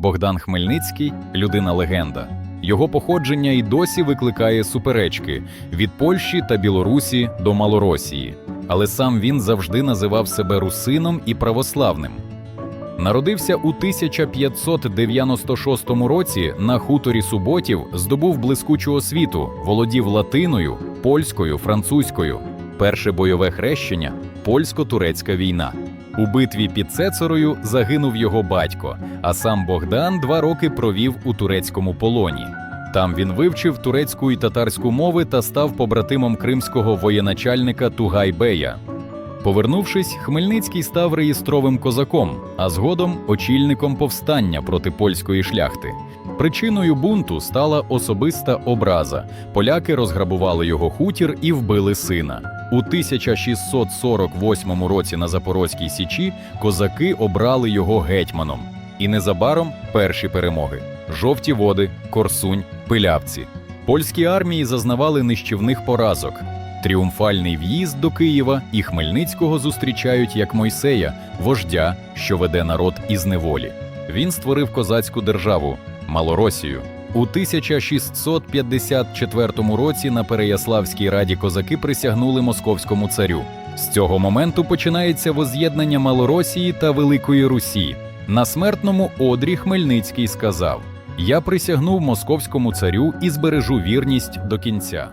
Богдан Хмельницький людина легенда. Його походження і досі викликає суперечки від Польщі та Білорусі до Малоросії. Але сам він завжди називав себе русином і православним. Народився у 1596 році на хуторі Суботів, здобув блискучу освіту, володів латиною, польською, французькою. Перше бойове хрещення польсько-турецька війна. У битві під Цецорою загинув його батько, а сам Богдан два роки провів у турецькому полоні. Там він вивчив турецьку і татарську мови та став побратимом кримського воєначальника Тугайбея. Повернувшись, Хмельницький став реєстровим козаком, а згодом очільником повстання проти польської шляхти. Причиною бунту стала особиста образа. Поляки розграбували його хутір і вбили сина. У 1648 році на Запорозькій Січі козаки обрали його гетьманом. І незабаром перші перемоги: жовті води, Корсунь, Пилявці. Польські армії зазнавали нищівних поразок. Тріумфальний в'їзд до Києва і Хмельницького зустрічають як Мойсея, вождя, що веде народ із неволі. Він створив козацьку державу Малоросію. У 1654 році на Переяславській раді козаки присягнули московському царю. З цього моменту починається воз'єднання Малоросії та Великої Русі. На смертному одрі Хмельницький сказав: Я присягнув московському царю і збережу вірність до кінця.